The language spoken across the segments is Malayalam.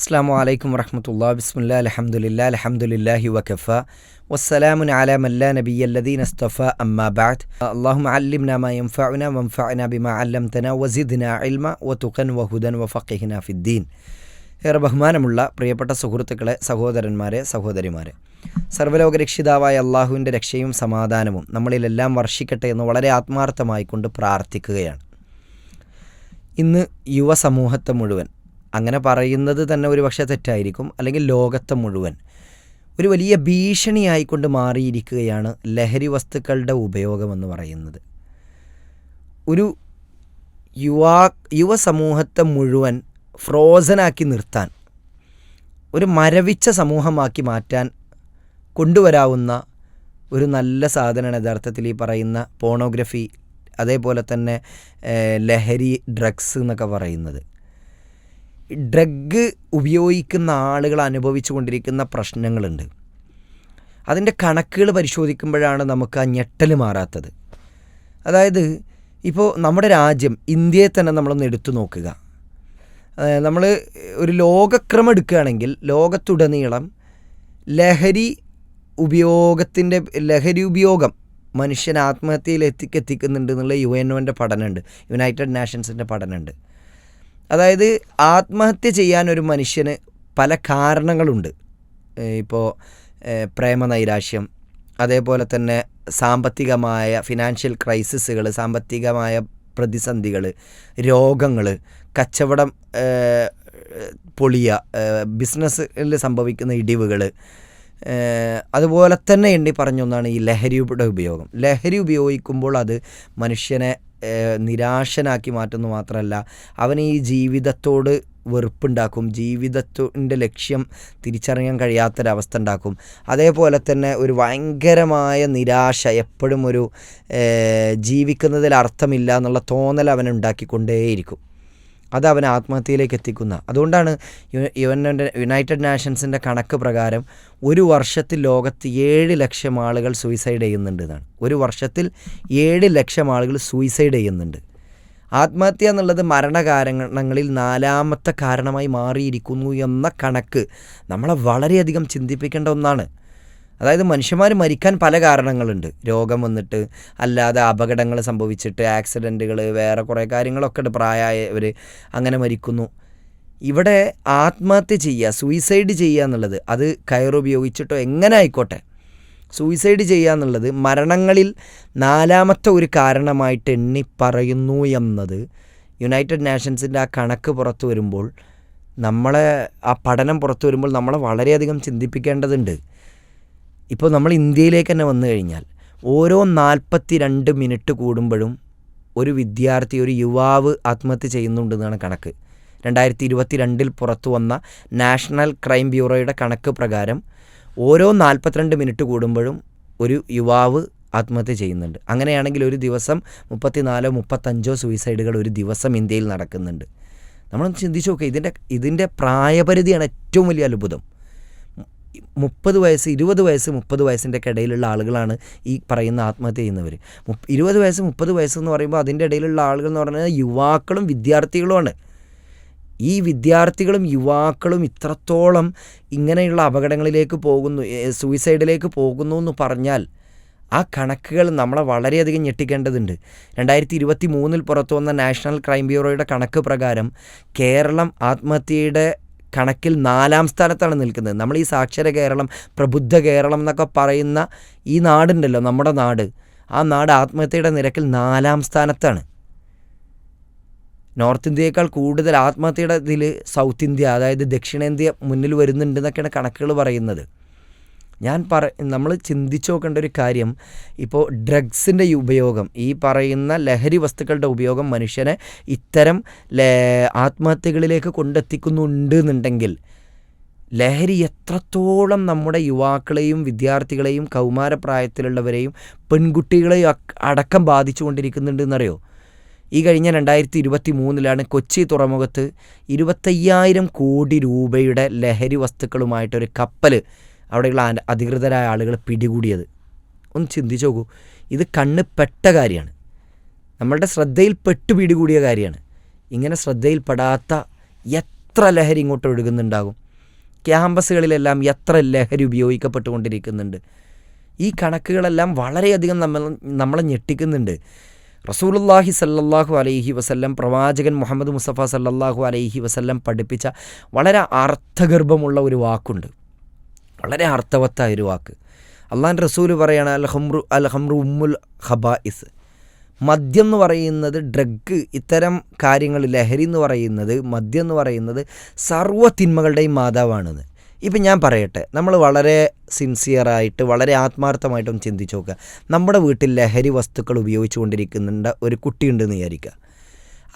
അസ്സാം അലൈക്കും വർഹമത്തുള്ള ബിസ്മില്ല അലഹമുല്ല അലഹമുല്ലാഹി വഖഫ വസ്സലാമുൻ അല മല്ല നബി അല്ലദീൻ അസ്തഫ അമ്മാബാദ് അള്ളാഹു അല്ലിംന മാ യംഫഅന വംഫഅന ബിമാ അല്ലംതന വസിദ്ന ഇൽമ വതുഖൻ വഹുദൻ വഫഖിഹ്ന ഫിദ്ദീൻ. ഏറെ ബഹുമാനമുള്ള പ്രിയപ്പെട്ട സുഹൃത്തുക്കളെ സഹോദരന്മാരെ സഹോദരിമാരെ സർവലോകരക്ഷിതാവായ അള്ളാഹുവിന്റെ രക്ഷയും സമാധാനവും നമ്മളിലെല്ലാം വർഷിക്കട്ടെ എന്ന് വളരെ ആത്മാർത്ഥമായിക്കൊണ്ട് പ്രാർത്ഥിക്കുകയാണ്. ഇന്ന് യുവസമൂഹത്തെ മുഴുവൻ അങ്ങനെ പറയുന്നത് തന്നെ ഒരു പക്ഷേ തെറ്റായിരിക്കും. അല്ലെങ്കിൽ ലോകത്തെ മുഴുവൻ. ഒരു വലിയ ഭീഷണിയായിക്കൊണ്ട് മാറിയിരിക്കുകയാണ് ലഹരി വസ്തുക്കളുടെ ഉപയോഗമെന്ന് പറയുന്നത്. ഒരു യുവാ യുവസമൂഹത്തെ മുഴുവൻ ഫ്രോസനാക്കി നിർത്താൻ ഒരു മരവിച്ച സമൂഹമാക്കി മാറ്റാൻ കൊണ്ടുവരാവുന്ന ഒരു നല്ല സാധനമാണ് യഥാർത്ഥത്തിൽ ഈ പറയുന്ന പോണോഗ്രഫി അതേപോലെ തന്നെ ലഹരി ഡ്രഗ്സ് എന്നൊക്കെ പറയുന്നത്. ഡ്രഗ് ഉപയോഗിക്കുന്ന ആളുകൾ അനുഭവിച്ചു കൊണ്ടിരിക്കുന്ന പ്രശ്നങ്ങളുണ്ട്. അതിന്റെ കണക്കുകൾ പരിശോധിക്കുമ്പോഴാണ് നമുക്ക് ആ ഞെട്ടൽ മാറാത്തത്. അതായത് ഇപ്പോൾ നമ്മുടെ രാജ്യം ഇന്ത്യയെ തന്നെ നമ്മളൊന്ന് എടുത്തു നോക്കുക. നമ്മൾ ഒരു ലോകക്രമം എടുക്കുകയാണെങ്കിൽ ലോകത്തുടനീളം ലഹരി ഉപയോഗത്തിന്റെ ലഹരി ഉപയോഗം മനുഷ്യൻ ആത്മഹത്യയിൽ എത്തിക്കെത്തിക്കുന്നുണ്ട് എന്നുള്ള യു എൻ ഒന്റെ പഠനമുണ്ട്. യുണൈറ്റഡ് നാഷൻസിന്റെ പഠനമുണ്ട്. അതായത് ആത്മഹത്യ ചെയ്യാൻ ഒരു മനുഷ്യന് പല കാരണങ്ങളുണ്ട്. ഇപ്പോൾ പ്രേമനൈരാശ്യം അതേപോലെ തന്നെ സാമ്പത്തികമായ ഫിനാൻഷ്യൽ ക്രൈസിസുകൾ സാമ്പത്തികമായ പ്രതിസന്ധികൾ രോഗങ്ങൾ കച്ചവടം പൊളിയ ബിസിനസ്സിൽ സംഭവിക്കുന്ന ഇടിവുകൾ അതുപോലെ തന്നെ എണ്ണി പറഞ്ഞൊന്നാണ് ഈ ലഹരിയുടെ ഉപയോഗം. ലഹരി ഉപയോഗിക്കുമ്പോൾ അത് മനുഷ്യനെ നിരാശനാക്കി മാറ്റുന്നു മാത്രമല്ല അവന് ഈ ജീവിതത്തോട് വെറുപ്പുണ്ടാക്കും. ജീവിതത്തിന്റെ ലക്ഷ്യം തിരിച്ചറിയാൻ കഴിയാത്തൊരവസ്ഥ ഉണ്ടാക്കും. അതേപോലെ തന്നെ ഒരു ഭയങ്കരമായ നിരാശ എപ്പോഴും ഒരു ജീവിക്കുന്നതിൽ അർത്ഥമില്ല എന്നുള്ള തോന്നൽ അവൻ ഉണ്ടാക്കിക്കൊണ്ടേയിരിക്കും. അത് അവനെ ആത്മഹത്യയിലേക്ക് എത്തിക്കുന്ന. അതുകൊണ്ടാണ് യു- യുഎന്നിന്റെ യുണൈറ്റഡ് നാഷൻസിന്റെ കണക്ക് പ്രകാരം ഒരു വർഷത്തിൽ ലോകത്ത് ഏഴ് ലക്ഷം ആളുകൾ സൂയിസൈഡ് ചെയ്യുന്നുണ്ട് എന്നാണ്. ഒരു വർഷത്തിൽ ഏഴ് ലക്ഷം ആളുകൾ സൂയിസൈഡ് ചെയ്യുന്നുണ്ട്. ആത്മഹത്യ എന്നുള്ളത് മരണകാരണങ്ങളിൽ നാലാമത്തെ കാരണമായി മാറിയിരിക്കുന്നു എന്ന കണക്ക് നമ്മളെ വളരെയധികം ചിന്തിപ്പിക്കേണ്ട ഒന്നാണ്. അതായത് മനുഷ്യന്മാർ മരിക്കാൻ പല കാരണങ്ങളുണ്ട്. രോഗം വന്നിട്ട് അല്ലാതെ അപകടങ്ങൾ സംഭവിച്ചിട്ട് ആക്സിഡന്റുകൾ വേറെ കുറേ കാര്യങ്ങളൊക്കെ ഉണ്ട്. പ്രായമായവർ അങ്ങനെ മരിക്കുന്നു. ഇവിടെ ആത്മഹത്യ ചെയ്യുക സൂയിസൈഡ് ചെയ്യുക എന്നുള്ളത് അത് കയറുപയോഗിച്ചിട്ടോ എങ്ങനെ ആയിക്കോട്ടെ? സൂയിസൈഡ് ചെയ്യുക എന്നുള്ളത് മരണങ്ങളിൽ നാലാമത്തെ ഒരു കാരണമായിട്ട് എണ്ണി പറയുന്നു എന്നത് യുണൈറ്റഡ് നാഷൻസിന്റെ ആ കണക്ക് പുറത്തു വരുമ്പോൾ നമ്മളെ ആ പഠനം പുറത്തു വരുമ്പോൾ നമ്മളെ വളരെയധികം ചിന്തിപ്പിക്കേണ്ടതുണ്ട്. ഇപ്പോൾ നമ്മൾ ഇന്ത്യയിലേക്ക് തന്നെ വന്നു കഴിഞ്ഞാൽ ഓരോ നാൽപ്പത്തി രണ്ട് മിനിറ്റ് കൂടുമ്പോഴും ഒരു വിദ്യാർത്ഥി ഒരു യുവാവ് ആത്മഹത്യ ചെയ്യുന്നുണ്ടെന്നാണ് കണക്ക്. രണ്ടായിരത്തി ഇരുപത്തി രണ്ടിൽ പുറത്തു വന്ന നാഷണൽ ക്രൈം ബ്യൂറോയുടെ കണക്ക് പ്രകാരം ഓരോ നാൽപ്പത്തിരണ്ട് മിനിറ്റ് കൂടുമ്പോഴും ഒരു യുവാവ് ആത്മഹത്യ ചെയ്യുന്നുണ്ട്. അങ്ങനെയാണെങ്കിൽ ഒരു ദിവസം മുപ്പത്തിനാലോ മുപ്പത്തഞ്ചോ സൂയിസൈഡുകൾ ഒരു ദിവസം ഇന്ത്യയിൽ നടക്കുന്നുണ്ട്. നമ്മളൊന്ന് ചിന്തിച്ച് നോക്കുക ഇതിന്റെ ഇതിന്റെ പ്രായപരിധിയാണ് ഏറ്റവും വലിയ അത്ഭുതം. മുപ്പത് വയസ്സ് ഇരുപത് വയസ്സ് മുപ്പത് വയസ്സിന്റെ ഇടയിലുള്ള ആളുകളാണ് ഈ പറയുന്ന ആത്മഹത്യ ചെയ്യുന്നവർ ഇരുപത് വയസ്സ് മുപ്പത് വയസ്സ് എന്ന് പറയുമ്പോൾ അതിന്റെ ഇടയിലുള്ള ആളുകൾ എന്ന് പറഞ്ഞാൽ യുവാക്കളും വിദ്യാർത്ഥികളുമാണ്. ഈ വിദ്യാർത്ഥികളും യുവാക്കളും ഇത്രത്തോളം ഇങ്ങനെയുള്ള അപകടങ്ങളിലേക്ക് പോകുന്നു സൂയിസൈഡിലേക്ക് പോകുന്നു എന്ന് പറഞ്ഞാൽ ആ കണക്കുകൾ നമ്മളെ വളരെയധികം ഞെട്ടിക്കേണ്ടതുണ്ട്. രണ്ടായിരത്തി ഇരുപത്തി മൂന്നിൽ പുറത്തു വന്ന നാഷണൽ ക്രൈം ബ്യൂറോയുടെ കണക്ക് പ്രകാരം കേരളം ആത്മഹത്യയുടെ കണക്കിൽ നാലാം സ്ഥാനത്താണ് നിൽക്കുന്നത്. നമ്മൾ ഈ സാക്ഷര കേരളം പ്രബുദ്ധ കേരളം എന്നൊക്കെ പറയുന്ന ഈ നാടുണ്ടല്ലോ നമ്മുടെ നാട്. ആ നാട് ആത്മഹത്യയുടെ നിരക്കിൽ നാലാം സ്ഥാനത്താണ്. നോർത്ത് ഇന്ത്യയേക്കാൾ കൂടുതൽ ആത്മഹത്യയുടെ ഇതിൽ സൗത്ത് ഇന്ത്യ അതായത് ദക്ഷിണേന്ത്യ മുന്നിൽ വരുന്നുണ്ടെന്നൊക്കെയാണ് കണക്കുകൾ പറയുന്നത്. ഞാൻ പറ നമ്മൾ ചിന്തിച്ചു നോക്കേണ്ട ഒരു കാര്യം ഇപ്പോൾ ഡ്രഗ്സിന്റെ ഉപയോഗം ഈ പറയുന്ന ലഹരി വസ്തുക്കളുടെ ഉപയോഗം മനുഷ്യനെ ഇത്തരം ആത്മഹത്യകളിലേക്ക് കൊണ്ടെത്തിക്കുന്നുണ്ട് എന്നുണ്ടെങ്കിൽ ലഹരി എത്രത്തോളം നമ്മുടെ യുവാക്കളെയും വിദ്യാർത്ഥികളെയും കൗമാരപ്രായത്തിലുള്ളവരെയും പെൺകുട്ടികളെയും അടക്കം ബാധിച്ചു കൊണ്ടിരിക്കുന്നുണ്ടെന്നറിയോ ഈ കഴിഞ്ഞ രണ്ടായിരത്തി ഇരുപത്തി മൂന്നിലാണ് കൊച്ചി തുറമുഖത്ത് ഇരുപത്തയ്യായിരം കോടി രൂപയുടെ ലഹരി വസ്തുക്കളുമായിട്ടൊരു കപ്പൽ അവിടെയുള്ള അധികൃതരായ ആളുകൾ പിടികൂടിയത്. ഒന്ന് ചിന്തിച്ചു നോക്കൂ. ഇത് കണ്ണ് പെട്ട കാര്യമാണ്. നമ്മളുടെ ശ്രദ്ധയിൽ പെട്ട് പിടികൂടിയ കാര്യമാണ്. ഇങ്ങനെ ശ്രദ്ധയിൽപ്പെടാത്ത എത്ര ലഹരി ഇങ്ങോട്ട് ഒഴുകുന്നുണ്ടാകും? ക്യാമ്പസുകളിലെല്ലാം എത്ര ലഹരി ഉപയോഗിക്കപ്പെട്ടുകൊണ്ടിരിക്കുന്നുണ്ട്? ഈ കണക്കുകളെല്ലാം വളരെയധികം നമ്മൾ നമ്മളെ ഞെട്ടിക്കുന്നുണ്ട്. റസൂലുല്ലാഹി സല്ലല്ലാഹു അലൈഹി വസല്ലം പ്രവാചകൻ മുഹമ്മദ് മുസ്തഫ സല്ലല്ലാഹു അലൈഹി വസല്ലം പഠിപ്പിച്ച വളരെ അർത്ഥഗർഭമുള്ള ഒരു വാക്കുണ്ട്. വളരെ അർത്ഥവത്തായ ഒരു വാക്ക്. അള്ളാൻ റസൂൽ പറയാണ് അൽ ഹംറു അൽ ഹംറു ഉമ്മുൽ ഹബായിസ് മദ്യം എന്ന് പറയുന്നത് ഡ്രഗ് ഇത്തരം കാര്യങ്ങൾ ലഹരി എന്ന് പറയുന്നത് മദ്യം എന്ന് പറയുന്നത് സർവ തിന്മകളുടെയും മാതാവാണെന്ന്. ഇപ്പം ഞാൻ പറയട്ടെ നമ്മൾ വളരെ സിൻസിയറായിട്ട് വളരെ ആത്മാർത്ഥമായിട്ടൊന്ന് ചിന്തിച്ച് നോക്കുക. നമ്മുടെ വീട്ടിൽ ലഹരി വസ്തുക്കൾ ഉപയോഗിച്ചു കൊണ്ടിരിക്കുന്നുണ്ട് ഒരു കുട്ടിയുണ്ടെന്ന് വിചാരിക്കുക.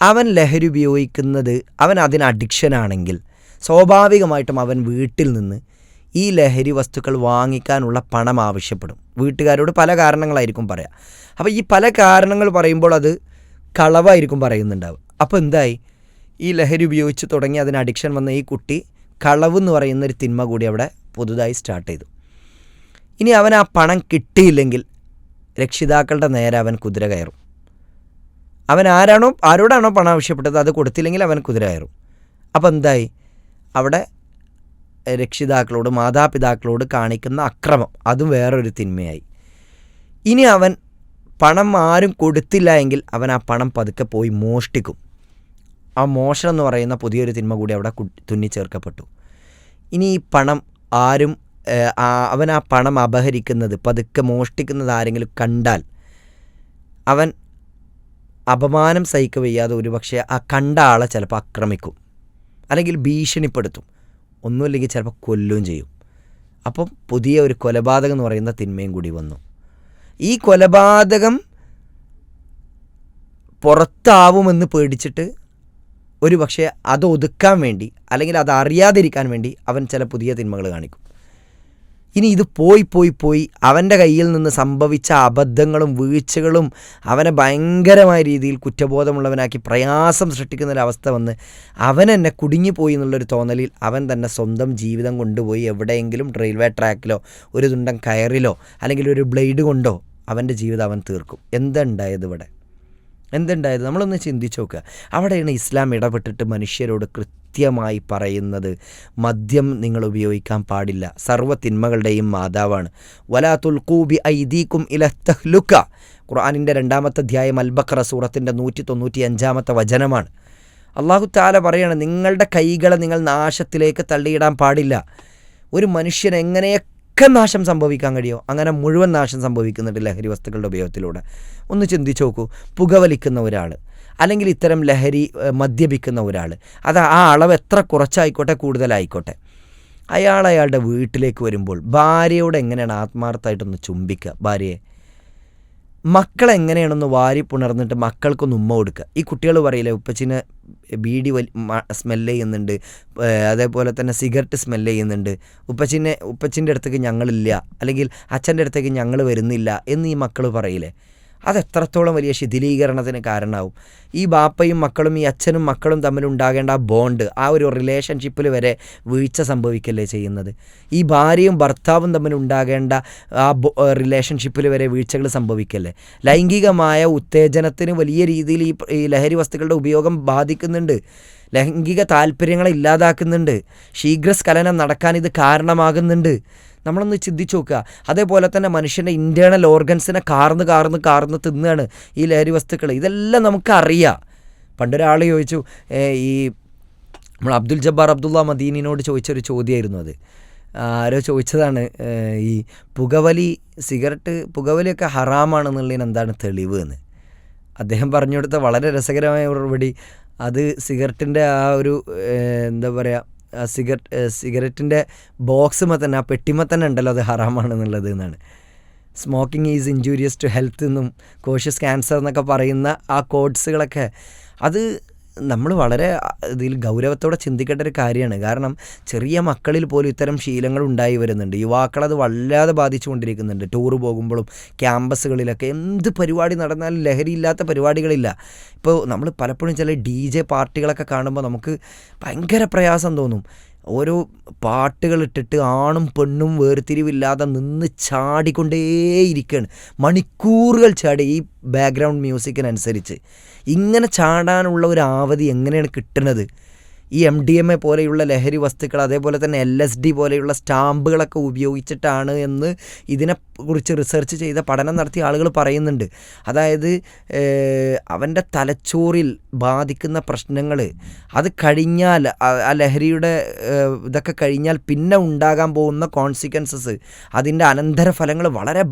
അവൻ ലഹരി ഉപയോഗിക്കുന്നത് അവൻ അതിന് അഡിക്ഷനാണെങ്കിൽ സ്വാഭാവികമായിട്ടും അവൻ വീട്ടിൽ നിന്ന് ഈ ലഹരി വസ്തുക്കൾ വാങ്ങിക്കാനുള്ള പണം ആവശ്യപ്പെടും. വീട്ടുകാരോട് പല കാരണങ്ങളായിരിക്കും പറയാം. അപ്പോൾ ഈ പല കാരണങ്ങൾ പറയുമ്പോൾ അത് കളവായിരിക്കും പറയുന്നുണ്ടാവും അപ്പോൾ എന്തായി? ഈ ലഹരി ഉപയോഗിച്ച് തുടങ്ങി അതിന് അഡിക്ഷൻ വന്ന ഈ കുട്ടി കളവ് എന്ന് പറയുന്ന ഒരു തിന്മ കൂടി അവിടെ പുതുതായി സ്റ്റാർട്ട് ചെയ്തു. ഇനി അവൻ ആ പണം കിട്ടിയില്ലെങ്കിൽ രക്ഷിതാക്കളുടെ നേരെ അവൻ കുതിര കയറും. അവൻ ആരാണോ ആരോടാണോ പണം ആവശ്യപ്പെട്ടത് അത് കൊടുത്തില്ലെങ്കിൽ അവൻ കുതിര കയറും. അപ്പോൾ എന്തായി? അവിടെ രക്ഷിതാക്കളോട് മാതാപിതാക്കളോട് കാണിക്കുന്ന അക്രമം. അതും വേറൊരു തിന്മയായി. ഇനി അവൻ പണം ആരും കൊടുത്തില്ല എങ്കിൽ അവൻ ആ പണം പതുക്കെ പോയി മോഷ്ടിക്കും. ആ മോഷണം എന്ന് പറയുന്ന പുതിയൊരു തിന്മ കൂടി അവിടെ തുന്നിച്ചേർക്കപ്പെട്ടു. ഇനി ഈ പണം ആരും അവൻ ആ പണം അപഹരിക്കുന്നത് പതുക്കെ മോഷ്ടിക്കുന്നത് ആരെങ്കിലും കണ്ടാൽ അവൻ അപമാനം സഹിക്ക വയ്യാതെ ഒരുപക്ഷെ ആ കണ്ട ആളെ ചിലപ്പോൾ ആക്രമിക്കും അല്ലെങ്കിൽ ഭീഷണിപ്പെടുത്തും. ഒന്നുമില്ലെങ്കിൽ ചിലപ്പോൾ കൊല്ലുകയും ചെയ്യും. അപ്പം പുതിയ ഒരു കൊലപാതകം എന്ന് പറയുന്ന തിന്മയും കൂടി വന്നു. ഈ കൊലപാതകം പുറത്താവുമെന്ന് പേടിച്ചിട്ട് ഒരു പക്ഷേ അത് ഒതുക്കാൻ വേണ്ടി അല്ലെങ്കിൽ അത് അറിയാതിരിക്കാൻ വേണ്ടി അവൻ ചില പുതിയ തിന്മകൾ കാണിക്കും. ഇനി ഇത് പോയി പോയി പോയി അവന്റെ കയ്യിൽ നിന്ന് സംഭവിച്ച അബദ്ധങ്ങളും വീഴ്ചകളും അവനെ ഭയങ്കരമായ രീതിയിൽ കുറ്റബോധമുള്ളവനാക്കി പ്രയാസം സൃഷ്ടിക്കുന്ന ഒരവസ്ഥ വന്ന് അവൻ എന്നെ കുടുങ്ങിപ്പോയി എന്നുള്ളൊരു തോന്നലിൽ അവൻ തന്നെ സ്വന്തം ജീവിതം കൊണ്ടുപോയി എവിടെയെങ്കിലും റെയിൽവേ ട്രാക്കിലോ ഒരു തുണ്ടം കയറിലോ അല്ലെങ്കിൽ ഒരു ബ്ലേഡ് കൊണ്ടോ അവന്റെ ജീവിതം അവൻ തീർക്കും. എന്തുണ്ടായത് ഇവിടെ? എന്തുണ്ടായത്? നമ്മളൊന്ന് ചിന്തിച്ച് നോക്കുക അവിടെയാണ് ഇസ്ലാം ഇടപെട്ടിട്ട് മനുഷ്യരോട് കൃത്യമായി പറയുന്നത് മദ്യം നിങ്ങൾ ഉപയോഗിക്കാൻ പാടില്ല. സർവ തിന്മകളുടെയും മാതാവാണ്. വലാ തുൽക്കൂബി ഐദീക്കും ഇലത്തഹ്ലുക്ക ഖുർആാനിന്റെ രണ്ടാമത്തെ അധ്യായം അൽബക്ര സൂറത്തിന്റെ നൂറ്റി തൊണ്ണൂറ്റി അഞ്ചാമത്തെ വചനമാണ്. അള്ളാഹു താല പറയാണ് നിങ്ങളുടെ കൈകളെ നിങ്ങൾ നാശത്തിലേക്ക് തള്ളിയിടാൻ പാടില്ല. ഒരു മനുഷ്യൻ എങ്ങനെയൊക്കെ ഒക്കെ നാശം സംഭവിക്കാൻ കഴിയുമോ? അങ്ങനെ മുഴുവൻ നാശം സംഭവിക്കുന്നുണ്ട് ലഹരി വസ്തുക്കളുടെ ഉപയോഗത്തിലൂടെ. ഒന്ന് ചിന്തിച്ച് നോക്കൂ. പുകവലിക്കുന്ന ഒരാൾ അല്ലെങ്കിൽ ഇത്തരം ലഹരി മദ്യപിക്കുന്ന ഒരാൾ അത് ആ അളവ് എത്ര കുറച്ചായിക്കോട്ടെ കൂടുതലായിക്കോട്ടെ. അയാൾ അയാളുടെ വീട്ടിലേക്ക് വരുമ്പോൾ ഭാര്യയോട് എങ്ങനെയാണ് ആത്മാർത്ഥമായിട്ടൊന്ന് ചുംബിക്കുക? ഭാര്യയെ മക്കളെങ്ങനെയാണൊന്ന് വാരി പുണർന്നിട്ട് മക്കൾക്കൊന്ന് ഉമ്മ കൊടുക്കുക ഈ കുട്ടികൾ പറയില്ല ഉപ്പച്ചിനെ ബീഡി വലി സ്മെല്ല് ചെയ്യുന്നുണ്ട്. അതേപോലെ തന്നെ സിഗരറ്റ് സ്മെല്ല് ചെയ്യുന്നുണ്ട്. ഉപ്പച്ചിനെ ഉപ്പച്ചിന്റെ അടുത്തേക്ക് ഞങ്ങളില്ല. അല്ലെങ്കിൽ അച്ഛന്റെ അടുത്തേക്ക് ഞങ്ങൾ വരുന്നില്ല. എന്ന് ഈ മക്കൾ പറയില്ലേ? അതെത്രത്തോളം വലിയ ശിഥിലീകരണത്തിന് കാരണമാവും? ഈ ബാപ്പയും മക്കളും ഈ അച്ഛനും മക്കളും തമ്മിലുണ്ടാകേണ്ട ആ ബോണ്ട് ആ ഒരു റിലേഷൻഷിപ്പിൽ വരെ വീഴ്ച സംഭവിക്കല്ലേ ചെയ്യുന്നത്? ഈ ഭാര്യയും ഭർത്താവും തമ്മിലുണ്ടാകേണ്ട ആ റിലേഷൻഷിപ്പിൽ വരെ വീഴ്ചകൾ സംഭവിക്കല്ലേ? ലൈംഗികമായ ഉത്തേജനത്തിന് വലിയ രീതിയിൽ ഈ ലഹരി വസ്തുക്കളുടെ ഉപയോഗം ബാധിക്കുന്നുണ്ട്. ലൈംഗിക താല്പര്യങ്ങളെ ഇല്ലാതാക്കുന്നുണ്ട്. ശീഘ്രസ്ഖലനം നടക്കാൻ ഇത് കാരണമാകുന്നുണ്ട്. നമ്മളൊന്ന് ചിന്തിച്ച് നോക്കുക. അതേപോലെ തന്നെ മനുഷ്യന്റെ ഇന്റേർണൽ ഓർഗൻസിനെ കാർന്ന് കാർന്ന് കാർന്ന് തിന്നുകയാണ് ഈ ലഹരി വസ്തുക്കൾ. ഇതെല്ലാം നമുക്കറിയാം പണ്ടൊരാൾ ചോദിച്ചു ഈ നമ്മൾ അബ്ദുൽ ജബ്ബാർ അബ്ദുള്ള മദീനിനോട് ചോദിച്ചൊരു ചോദ്യമായിരുന്നു അത്. ആരോ ചോദിച്ചതാണ് ഈ പുകവലി സിഗരറ്റ് പുകവലിയൊക്കെ ഹറാമാണെന്നുള്ളതിന് എന്താണ് തെളിവ് എന്ന്? അദ്ദേഹം പറഞ്ഞു കൊടുത്ത വളരെ രസകരമായ മറുപടി അത് സിഗരറ്റിന്റെ ആ ഒരു എന്താ പറയുക സിഗരറ്റ് സിഗരറ്റിന്റെ ബോക്സുമേ തന്നെ ആ പെട്ടിമ തന്നെ ഉണ്ടല്ലോ അത് ഹറാമാണെന്നുള്ളത് എന്നാണ്. Smoking is injurious to health എന്നും കോഷ്യസ് ക്യാൻസർ എന്നൊക്കെ പറയുന്ന ആ കോഡ്സുകളൊക്കെ അത് നമ്മൾ വളരെ ഇതിൽ ഗൗരവത്തോടെ ചിന്തിക്കേണ്ട ഒരു കാര്യമാണ്. കാരണം ചെറിയ മക്കളിൽ പോലും ഇത്തരം ശീലങ്ങൾ ഉണ്ടായി വരുന്നുണ്ട്. യുവാക്കളത് വല്ലാതെ ബാധിച്ചുകൊണ്ടിരിക്കുന്നുണ്ട്. ടൂർ പോകുമ്പോഴും ക്യാമ്പസുകളിലൊക്കെ എന്ത് പരിപാടി നടന്നാലും ലഹരിയില്ലാത്ത പരിപാടികളില്ല. ഇപ്പോൾ നമ്മൾ പലപ്പോഴും ചില ഡി ജെ പാർട്ടികളൊക്കെ കാണുമ്പോൾ നമുക്ക് ഭയങ്കര പ്രയാസം തോന്നും. ഓരോ പാട്ടുകളിട്ടിട്ട് ആണും പെണ്ണും വേർതിരിവില്ലാതെ നിന്ന് ചാടിക്കൊണ്ടേയിരിക്കുകയാണ് മണിക്കൂറുകൾ ചാടി ഈ ബാക്ക്ഗ്രൗണ്ട് മ്യൂസിക്കിനനുസരിച്ച് ഇങ്ങനെ ചാടാനുള്ള ഒരു ആവധി എങ്ങനെയാണ് കിട്ടുന്നത് ഈ എം ഡി എം എ പോലെയുള്ള ലഹരി വസ്തുക്കൾ അതേപോലെ തന്നെ എൽ എസ് ഡി പോലെയുള്ള സ്റ്റാമ്പുകളൊക്കെ ഉപയോഗിച്ചിട്ടാണ് എന്ന് ഇതിനെക്കുറിച്ച് റിസർച്ച് ചെയ്ത പഠനം നടത്തിയ ആളുകൾ പറയുന്നുണ്ട്. അതായത് അവന്റെ തലച്ചോറിൽ ബാധിക്കുന്ന പ്രശ്നങ്ങൾ അത് കഴിഞ്ഞാൽ ആ ലഹരിയുടെ ഇതൊക്കെ കഴിഞ്ഞാൽ പിന്നെ ഉണ്ടാകാൻ പോകുന്ന കോൺസിക്വൻസസ് അതിന്റെ അനന്തരഫലങ്ങൾ വളരെ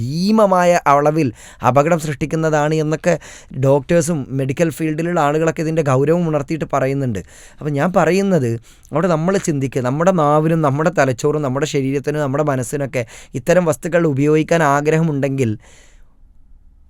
ഭീമമായ അളവിൽ അപകടം സൃഷ്ടിക്കുന്നതാണ് എന്നൊക്കെ ഡോക്ടേഴ്സും മെഡിക്കൽ ഫീൽഡിലുള്ള ആളുകളൊക്കെ ഇതിന്റെ ഗൗരവം ഉണർത്തിയിട്ട് പറയുന്നുണ്ട്. അപ്പോൾ ഞാൻ പറയുന്നത് അവിടെ നമ്മൾ ചിന്തിക്കുക നമ്മുടെ നാവിനും നമ്മുടെ തലച്ചോറും നമ്മുടെ ശരീരത്തിനും നമ്മുടെ മനസ്സിനൊക്കെ ഇത്തരം വസ്തുക്കൾ ഉപയോഗിക്കാൻ ആഗ്രഹമുണ്ടെങ്കിൽ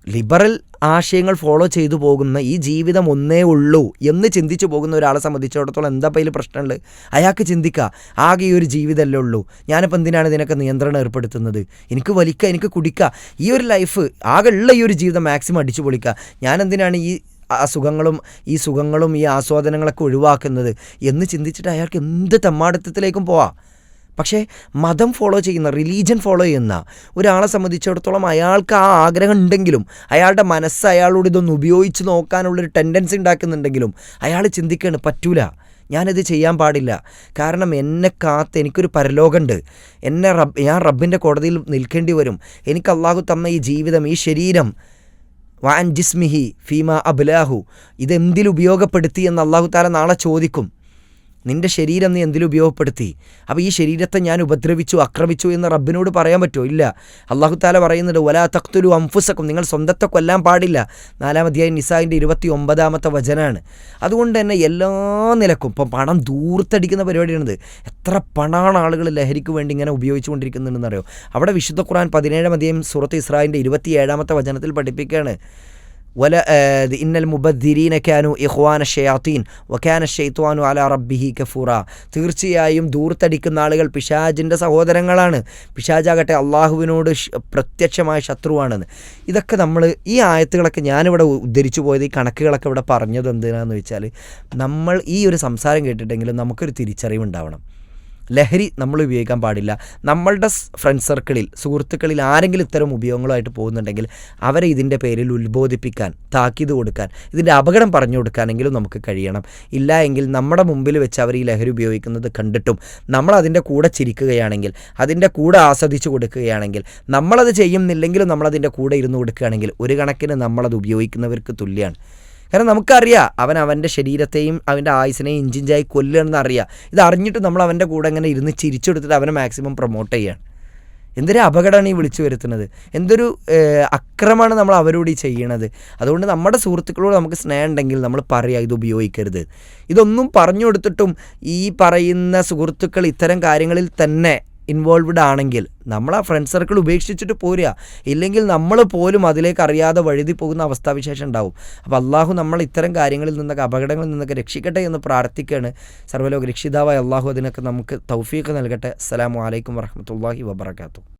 ലിബറൽ ആശയങ്ങൾ ഫോളോ ചെയ്തു പോകുന്ന ഈ ജീവിതം ഒന്നേ ഉള്ളൂ എന്ന് ചിന്തിച്ചു പോകുന്ന ഒരാളെ സംബന്ധിച്ചിടത്തോളം എന്താ അതിൽ പ്രശ്നമുള്ളത്? അയാൾക്ക് ചിന്തിക്കുക ആകെ ഈ ഒരു ജീവിതമല്ലേ ഉള്ളൂ. ഞാനിപ്പോൾ എന്തിനാണ് ഇതിനൊക്കെ നിയന്ത്രണം ഏർപ്പെടുത്തുന്നത്? എനിക്ക് വലിക്കുക എനിക്ക് കുടിക്കുക ഈ ഒരു ലൈഫ് ആകെ ഉള്ള ഈ ഒരു ജീവിതം മാക്സിമം അടിച്ചു പൊളിക്കുക ഞാൻ എന്തിനാണ് ഈ ആ സുഖങ്ങളും ഈ സുഖങ്ങളും ഈ ആസ്വാദനങ്ങളൊക്കെ ഒഴിവാക്കുന്നത് എന്ന് ചിന്തിച്ചിട്ട് അയാൾക്ക് എന്ത് തെമ്മാടത്തത്തിലേക്കും പോവാം. പക്ഷേ മതം ഫോളോ ചെയ്യുന്ന റിലീജിയൻ ഫോളോ ചെയ്യുന്ന ഒരാളെ സംബന്ധിച്ചിടത്തോളം അയാൾക്ക് ആ ആഗ്രഹം ഉണ്ടെങ്കിലും അയാളുടെ മനസ്സ് അയാളോട് ഇതൊന്ന് ഉപയോഗിച്ച് നോക്കാനുള്ളൊരു ടെൻഡൻസി ഉണ്ടാക്കുന്നുണ്ടെങ്കിലും അയാൾ ചിന്തിക്കുകയാണ് പറ്റൂല ഞാനിത് ചെയ്യാൻ പാടില്ല. കാരണം എന്നെ കാത്ത് എനിക്കൊരു പരലോകമുണ്ട്. എന്നെ റബ് ഞാൻ റബ്ബിന്റെ കോടതിയിൽ നിൽക്കേണ്ടി വരും. എനിക്ക് അള്ളാഹു തന്ന ഈ ജീവിതം ഈ ശരീരം വാൻ ജിസ്മിഹി ഫീമ അബ്ലാഹു. ഇതെന്തിൽ ഉപയോഗപ്പെടുത്തി എന്ന് അള്ളാഹു താല നാളെ ചോദിക്കും. നിന്റെ ശരീരം നീ എന്തിലും ഉപയോഗപ്പെടുത്തി? അപ്പോൾ ഈ ശരീരത്തെ ഞാൻ ഉപദ്രവിച്ചു ആക്രമിച്ചു എന്ന് റബ്ബിനോട് പറയാൻ പറ്റുമോ? ഇല്ല. അള്ളാഹു താല പറയുന്നുണ്ട് ഒലാ തഖ്തുലു അംഫുസക്കും നിങ്ങൾ സ്വന്തത്തെ കൊല്ലാൻ പാടില്ല. നാലാം അധ്യായം നിസായിന്റെ ഇരുപത്തി ഒമ്പതാമത്തെ വചനാണ്. അതുകൊണ്ട് തന്നെ എല്ലാ നിലക്കും ഇപ്പം പണം ദൂർത്തടിക്കുന്ന പരിപാടിയാണിത്. എത്ര പണമാണ് ആളുകൾ ലഹരിക്ക് വേണ്ടി ഇങ്ങനെ ഉപയോഗിച്ചുകൊണ്ടിരിക്കുന്നുണ്ടെന്നറിയോ അവിടെ വിശുദ്ധ ഖുർആൻ പതിനേഴാം അധ്യായം സൂറത്ത് ഇസ്രായിന്റെ ഇരുപത്തി ഏഴാമത്തെ വചനത്തിൽ പഠിപ്പിക്കുകയാണ്. ഇന്നൽ മുബദ്ദിരീന كانوا ഇഹ്വാന الشياطين വക്കാന ഷെയ്ത്വാനു അല റബ്ബിഹി കഫൂറ തീർച്ചയായും ദൂർത്തടിക്കുന്ന ആളുകൾ പിശാജിന്റെ സഹോദരങ്ങളാണ്. പിശാജാകട്ടെ അള്ളാഹുവിനോട് പ്രത്യക്ഷമായ ശത്രുവാണെന്ന്. ഇതൊക്കെ നമ്മൾ ഈ ആയത്തുകളൊക്കെ ഞാനിവിടെ ഉദ്ധരിച്ചു പോയത് ഈ കണക്കുകളൊക്കെ ഇവിടെ പറഞ്ഞത് എന്തിനാന്ന് വെച്ചാൽ നമ്മൾ ഈ ഒരു സംസാരം കേട്ടിട്ടെങ്കിലും നമുക്കൊരു തിരിച്ചറിവുണ്ടാവണം. ലഹരി നമ്മൾ ഉപയോഗിക്കാൻ പാടില്ല. നമ്മളുടെ ഫ്രണ്ട് സർക്കിളിൽ സുഹൃത്തുക്കളിൽ ആരെങ്കിലും ഇത്തരം ഉപയോഗങ്ങളുമായിട്ട് പോകുന്നുണ്ടെങ്കിൽ അവരെ ഇതിന്റെ പേരിൽ ഉത്ബോധിപ്പിക്കാൻ താക്കീത് കൊടുക്കാൻ ഇതിന്റെ അപകടം പറഞ്ഞു കൊടുക്കാനെങ്കിലും നമുക്ക് കഴിയണം. ഇല്ല എങ്കിൽ നമ്മുടെ മുമ്പിൽ വെച്ച് അവർ ഈ ലഹരി ഉപയോഗിക്കുന്നത് കണ്ടിട്ടും നമ്മൾ അതിന്റെ കൂടെ ചിരിക്കുകയാണെങ്കിൽ അതിന്റെ കൂടെ ആസ്വദിച്ച് കൊടുക്കുകയാണെങ്കിൽ നമ്മളത് ചെയ്യുന്നില്ലെങ്കിലും നമ്മളതിന്റെ കൂടെ ഇരുന്ന് കൊടുക്കുകയാണെങ്കിൽ ഒരു കണക്കിന് നമ്മളത് ഉപയോഗിക്കുന്നവർക്ക് തുല്യമാണ് കാരണം നമുക്കറിയാം അവൻ അവന്റെ ശരീരത്തെയും അവന്റെ ആയുസിനെയും ഇഞ്ചിഞ്ചായി കൊല്ലുകയെന്ന് അറിയാം. ഇത് അറിഞ്ഞിട്ട് നമ്മൾ അവന്റെ കൂടെ ഇങ്ങനെ ഇരുന്ന് ചിരിച്ചെടുത്തിട്ട് അവനെ മാക്സിമം പ്രൊമോട്ട് ചെയ്യാണ്. എന്തൊരു അപകടമാണ് ഈ വിളിച്ചു വരുത്തുന്നത്? എന്തൊരു അക്രമമാണ് നമ്മൾ അവരോട് ഈ ചെയ്യണത്? അതുകൊണ്ട് നമ്മുടെ സുഹൃത്തുക്കളോട് നമുക്ക് സ്നേഹം ഉണ്ടെങ്കിൽ നമ്മൾ പറയുക ഇത് ഉപയോഗിക്കരുത്. ഇതൊന്നും പറഞ്ഞു കൊടുത്തിട്ടും ഈ പറയുന്ന സുഹൃത്തുക്കൾ ഇത്തരം കാര്യങ്ങളിൽ തന്നെ ഇൻവോൾവ്ഡ് ആണെങ്കിൽ നമ്മൾ ആ ഫ്രണ്ട് സർക്കിൾ ഉപേക്ഷിച്ചിട്ട് പോരുക. ഇല്ലെങ്കിൽ നമ്മൾ പോലും അതിലേക്ക് അറിയാതെ വഴുതി പോകുന്ന അവസ്ഥാവിശേഷം ഉണ്ടാവും. അപ്പോൾ അള്ളാഹു നമ്മൾ ഇത്തരം കാര്യങ്ങളിൽ നിന്നൊക്കെ അപകടങ്ങളിൽ നിന്നൊക്കെ രക്ഷിക്കട്ടെ എന്ന് പ്രാർത്ഥിക്കുകയാണ്. സർവലോക രക്ഷിതാവായ അള്ളാഹു അതിനൊക്കെ നമുക്ക് തൗഫീഖ് നൽകട്ടെ. അസ്സലാമു അലൈക്കും വറഹമത്തല്ലാഹി വബർക്കാത്തു